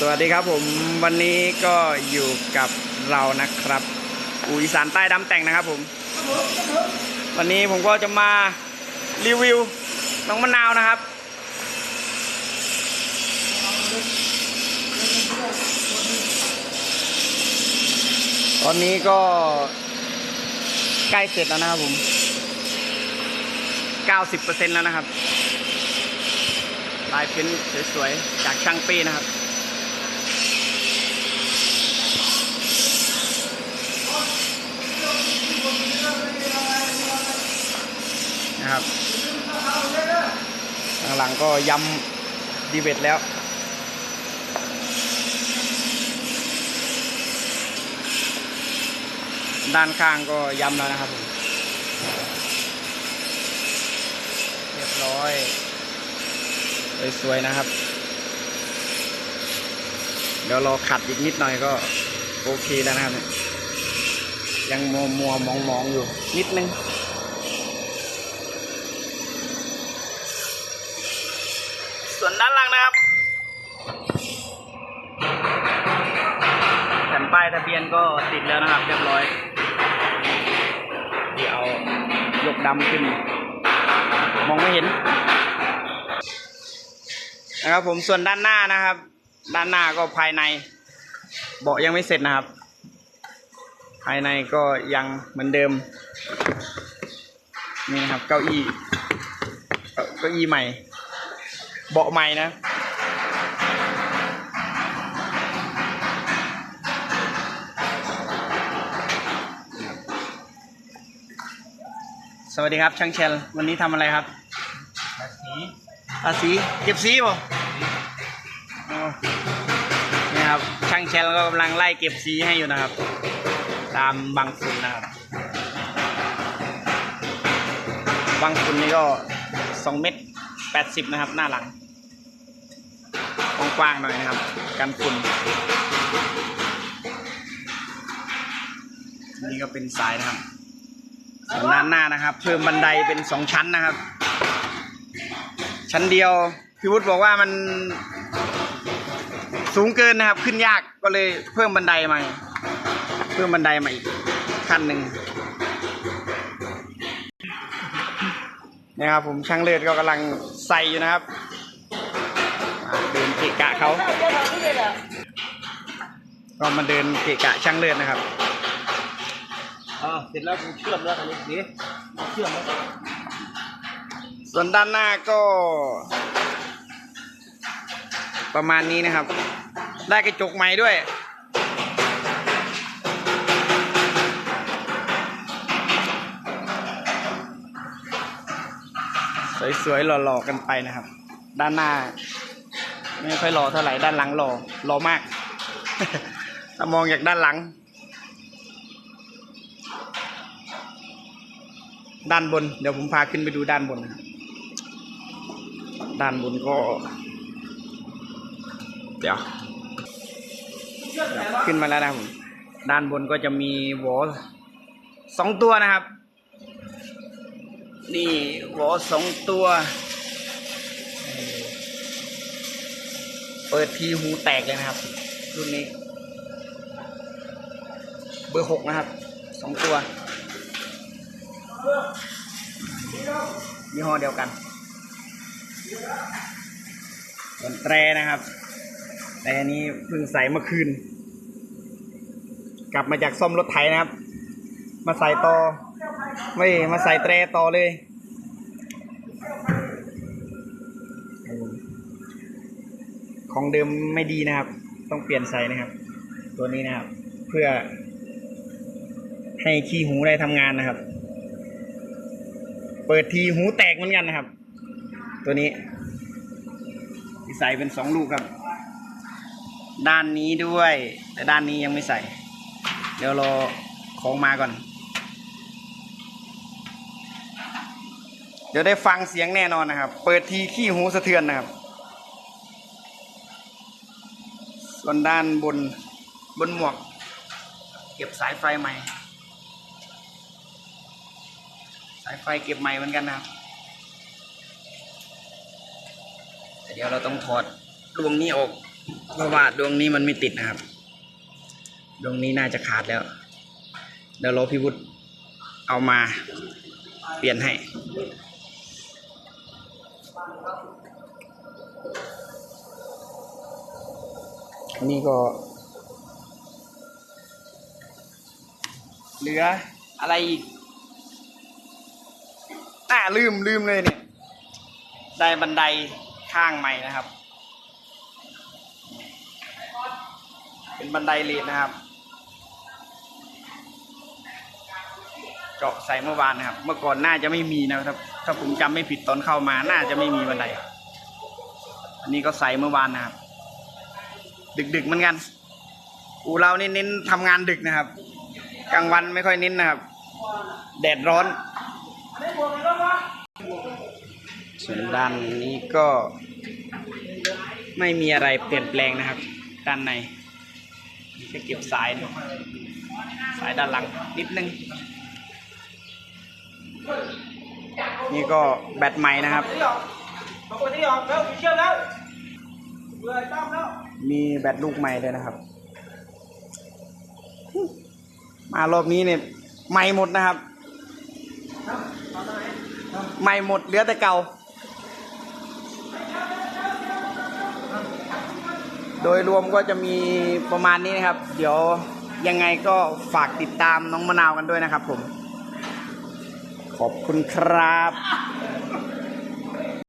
สวัสดีครับผมวันนี้ก็อยู่กับเรานะครับอุยสานใต้ดำแต่งนะครับผม วันนี้ผมก็จะมารีวิวน้องมะนาวนะครับ ตอนนี้ก็ใกล้เสร็จแล้วนะครับผม 90%แล้วนะครับลายเพ้นสวยๆ จากช่างปี้นะครับ นะครับข้างหลังก็ยำดีเวทแล้วด้านข้างก็ยำแล้วนะครับผมเรียบร้อย สวยๆนะครับ เดี๋ยวรอขัดอีกนิดหน่อยก็โอเคแล้วนะครับ ยังมัวมัวมองมองๆอยู่นิดนึง ป้ายทะเบียนก็ติดแล้วนะครับ เรียบร้อย เดี๋ยวยกดำขึ้น มองไม่เห็น นะครับผมส่วนด้านหน้านะครับ ด้านหน้าก็ภายใน เบาะยังไม่เสร็จนะครับ ภายในก็ยังเหมือนเดิม นี่นะครับ เก้าอี้เก้าอี้ใหม่ เบาะใหม่นะ สวัสดีครับช่างเชล วันนี้ทำอะไรครับสีภาษีเก็บสีป่ะอ๋อนี่ครับช่างเชลก็กำลังไล่เก็บสีให้อยู่นะครับ ตามบางฝุ่นนะครับ บางฝุ่นนี่ก็สองเมตรแปดสิบนะครับ หน้าหลังกว้างๆหน่อยนะครับ กันฝุ่นนี่ก็เป็นสายนะครับส่วน ด้านหน้านะครับ เพิ่มบันไดเป็นสองชั้นนะครับ ชั้นเดียวพี่วุฒิบอกว่ามันสูงเกินนะครับ ขึ้นยากก็เลยเพิ่มบันไดมา เพิ่มบันไดมาอีกขั้นหนึ่งนะครับผมช่างเลือดก็กำลังใส่อยู่นะครับเดินเกะกะเขาก็มาเดินเกะกะช่างเลือดนะครับ อ่าเสร็จแล้วกูเชื่อมแล้วอันนี้สีเชื่อมแล้วส่วนด้านหน้าก็ ประมาณนี้นะครับ ได้กระจกใหม่ด้วยสวยๆหล่อๆกันไปนะครับ ด้านหน้า ไม่ค่อยหล่อเท่าไหร่ด้านหลังหล่อหล่อมาก ถ้ามองจากด้านหลัง ด้านบน เดี๋ยวผมพาขึ้นไปดูด้านบนนะครับด้านบนก็ เดี๋ยว ขึ้นมาแล้วนะผมด้านบนก็จะมีวอลสองตัวนะครับ นี่วอลสองตัว เปิดทีหูแตกเลยนะครับรุ่นนี้ เบอร์หกนะครับสองตัว ยี่ห้อเดียวกันส่วนแตรนะครับ แต่อันนี้เพิ่งใส่เมื่อคืน กลับมาจากซ่อมรถไถนะครับ มาใส่ต่อไม่มาใส่แตรต่อเลยของเดิมไม่ดีนะครับ ต้องเปลี่ยนใส่นะครับ ตัวนี้นะครับ เพื่อให้ขี้หูได้ทำงานนะครับ เปิดทีหูแตกเหมือนกันนะครับ ตัวนี้ใส่เป็นสองลูกครับ ด้านนี้ด้วย แต่ด้านนี้ยังไม่ใส่ เดี๋ยวรอของมาก่อน เดี๋ยวได้ฟังเสียงแน่นอนนะครับ เปิดทีขี้หูสะเทือนนะครับ ส่วนด้านบนบนหมวก เก็บสายไฟใหม่ สายไฟเก็บใหม่เหมือนกันนะครับเดี๋ยวเราต้องถอดดวงนี้ออกเพราะว่าดวงนี้มันไม่ติดนะครับ ดวงนี้น่าจะขาดแล้ว เดี๋ยวรอพี่วุฒิเอามาเปลี่ยนให้อันนี้ก็ เหลืออะไรอีก ลืมลืมเลยเนี่ย ได้บันไดข้างใหม่นะครับ เป็นบันไดเลนนะครับ เจาะใส่เมื่อวานนะครับ เมื่อก่อนน่าจะไม่มีนะครับ ถ้าผมจำไม่ผิดตอนเข้ามาน่าจะไม่มีบันได อันนี้ก็ใส่เมื่อวานนะครับ ดึกๆเหมือนกัน อูเรานี่เน้นทำงานดึกนะครับ กลางวันไม่ค่อยเน้นนะครับ แดดร้อน ส่วนด้านนี้ก็ไม่มีอะไรเปลี่ยนแปลงนะครับ ด้านในมีแค่เก็บสายนะสายด้านหลังนิดนึง นี่ก็แบตใหม่นะครับ มีแบตลูกใหม่เลยนะครับ มารอบนี้เนี่ยใหม่หมดนะครับ ใหม่หมดเหลือแต่เก่า โดยรวมก็จะมีประมาณนี้นะครับ เดี๋ยวยังไงก็ฝากติดตามน้องมะนาวกันด้วยนะครับผม ขอบคุณครับ